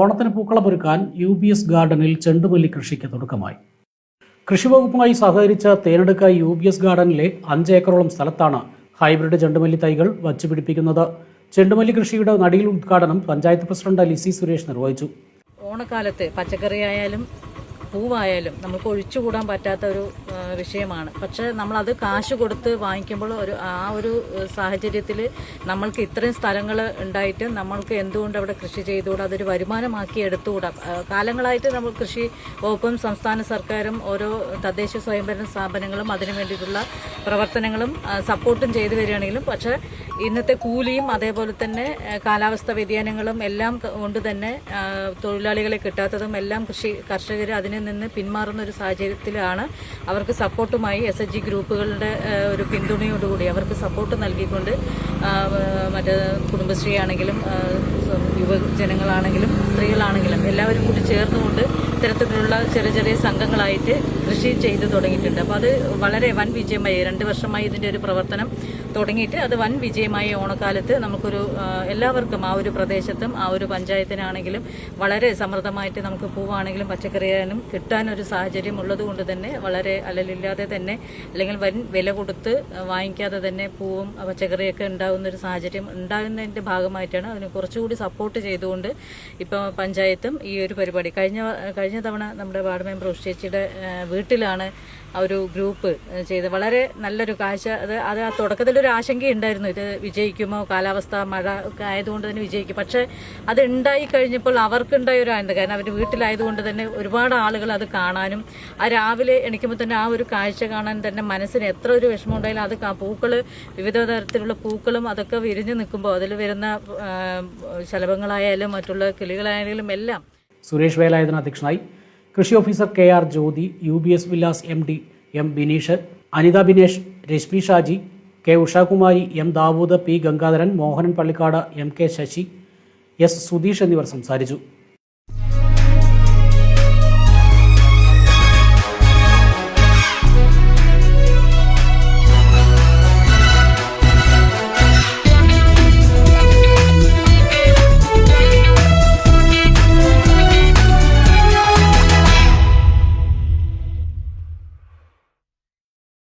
ഓണത്തിന് പൂക്കളമൊരുക്കാൻ U B S ഗാർഡനിൽ ചെണ്ടുമല്ലി കൃഷിക്ക് തുടക്കമായി. കൃഷിവകുപ്പുമായി സഹകരിച്ച തേനെടുക്ക യു ബി എസ് ഗാർഡനിലെ അഞ്ച് ഏക്കറോളം സ്ഥലത്താണ് ഹൈബ്രിഡ് ചെണ്ടുമല്ലി തൈകൾ വച്ചുപിടിപ്പിക്കുന്നത് ചെണ്ടുമല്ലി കൃഷിയുടെ നടിയിൽ ഉദ്ഘാടനം പഞ്ചായത്ത് പ്രസിഡന്റ് ലിസി സുരേഷ് നിർവഹിച്ചു. ഓണക്കാലത്ത് പച്ചക്കറി ആയാലും പൂവായാലും നമുക്ക് ഒഴിച്ചുകൂടാൻ പറ്റാത്ത ഒരു വിഷയമാണ്. പക്ഷേ നമ്മളത് കാശ് കൊടുത്ത് വാങ്ങിക്കുമ്പോൾ ഒരു ആ ഒരു സാഹചര്യത്തിൽ നമ്മൾക്ക് ഇത്രയും സ്ഥലങ്ങൾ ഉണ്ടായിട്ട് നമ്മൾക്ക് എന്തുകൊണ്ട് അവിടെ കൃഷി ചെയ്തുകൂടാ? അതൊരു വരുമാനമാക്കി എടുത്തുകൂടാ? കാലങ്ങളായിട്ട് നമ്മൾ കൃഷി വകുപ്പും സംസ്ഥാന സർക്കാരും ഓരോ തദ്ദേശ സ്വയംഭരണ സ്ഥാപനങ്ങളും അതിനു വേണ്ടിയിട്ടുള്ള പ്രവർത്തനങ്ങളും സപ്പോർട്ടും ചെയ്തു വരികയാണെങ്കിലും പക്ഷേ ഇന്നത്തെ കൂലിയും അതേപോലെ തന്നെ കാലാവസ്ഥ വ്യതിയാനങ്ങളും എല്ലാം കൊണ്ട് തന്നെ തൊഴിലാളികളെ കിട്ടാത്തതും എല്ലാം കൃഷി കർഷകർ അതിൽ നിന്ന് പിന്മാറുന്ന ഒരു സാഹചര്യത്തിലാണ് അവർക്ക് സപ്പോർട്ടുമായി എസ് എച്ച് ജി ഗ്രൂപ്പുകളുടെ ഒരു പിന്തുണയോടുകൂടി അവർക്ക് സപ്പോർട്ട് നൽകിക്കൊണ്ട് മറ്റേ കുടുംബശ്രീ ആണെങ്കിലും ആ, യുവജനങ്ങളാണെങ്കിലും സ്ത്രീകളാണെങ്കിലും എല്ലാവരും കൂടി ചേർന്നുകൊണ്ട് ഇത്തരത്തിലുള്ള ചെറിയ ചെറിയ സംഘങ്ങളായിട്ട് കൃഷി ചെയ്തു തുടങ്ങിയിട്ടുണ്ട്. അപ്പോൾ അത് വളരെ വൻ വിജയമായി രണ്ട് വർഷമായി ഇതിന്റെ ഒരു പ്രവർത്തനം തുടങ്ങിയിട്ട് അത് വൻ വിജയമായി ഓണക്കാലത്ത് നമുക്കൊരു എല്ലാവർക്കും ആ ഒരു പ്രദേശത്തും ആ ഒരു പഞ്ചായത്തിനാണെങ്കിലും വളരെ സമൃദ്ധമായിട്ട് നമുക്ക് പൂവാണെങ്കിലും പച്ചക്കറിയാനും കിട്ടാനൊരു സാഹചര്യം ഉള്ളത് കൊണ്ട് തന്നെ വളരെ അലലില്ലാതെ തന്നെ അല്ലെങ്കിൽ വൻ വില കൊടുത്ത് വാങ്ങിക്കാതെ തന്നെ പൂവും പച്ചക്കറിയൊക്കെ ഉണ്ടാകുന്ന ഒരു സാഹചര്യം ഉണ്ടാകുന്നതിന്റെ ഭാഗമായിട്ടാണ് അതിന് കുറച്ചുകൂടി സപ്പോർട്ട് ചെയ്തുകൊണ്ട് ഇപ്പോൾ പഞ്ചായത്തും ഈ ഒരു പരിപാടി കഴിഞ്ഞ കഴിഞ്ഞ തവണ നമ്മുടെ വാർഡ് മെമ്പർ ഉഷ് ചേച്ചിയുടെ വീട്ടിലാണ് ആ ഒരു ഗ്രൂപ്പ് ചെയ്ത് വളരെ നല്ലൊരു കാഴ്ച. അത് അത് ആ തുടക്കത്തിലൊരു ആശങ്കയുണ്ടായിരുന്നു. ഇത് വിജയിക്കുമോ? കാലാവസ്ഥ മഴ ഒക്കെ ആയതുകൊണ്ട് തന്നെ വിജയിക്കും. പക്ഷേ അത് ഉണ്ടായി കഴിഞ്ഞപ്പോൾ അവർക്കുണ്ടായ ഒരു ആനന്ദം. കാരണം അവർ വീട്ടിലായതുകൊണ്ട് തന്നെ ഒരുപാട് ആളുകൾ അത് കാണാനും ആ രാവിലെ എണീക്കുമ്പോൾ തന്നെ ആ ഒരു കാഴ്ച കാണാൻ തന്നെ മനസ്സിന് എത്ര ഒരു വിഷമം ഉണ്ടായാലും അത് പൂക്കൾ വിവിധ തരത്തിലുള്ള പൂക്കളും അതൊക്കെ വിരിഞ്ഞു നിൽക്കുമ്പോൾ അതിൽ വരുന്ന ആ, ശലഭങ്ങളായാലും മറ്റുള്ള കിളികളായാലും എല്ലാം. സുരേഷ് വേലായുധന അധ്യക്ഷനായി. കൃഷി officer K R Jyothi U B S Vilas M D M Bineesh Anitha Binesh Rashmi Shaji K Ushakumari M Dawood P Gangadharan Mohanan Pallikkad M K Sasi S Sudheesh എന്നിവർ സംസാരിച്ചു.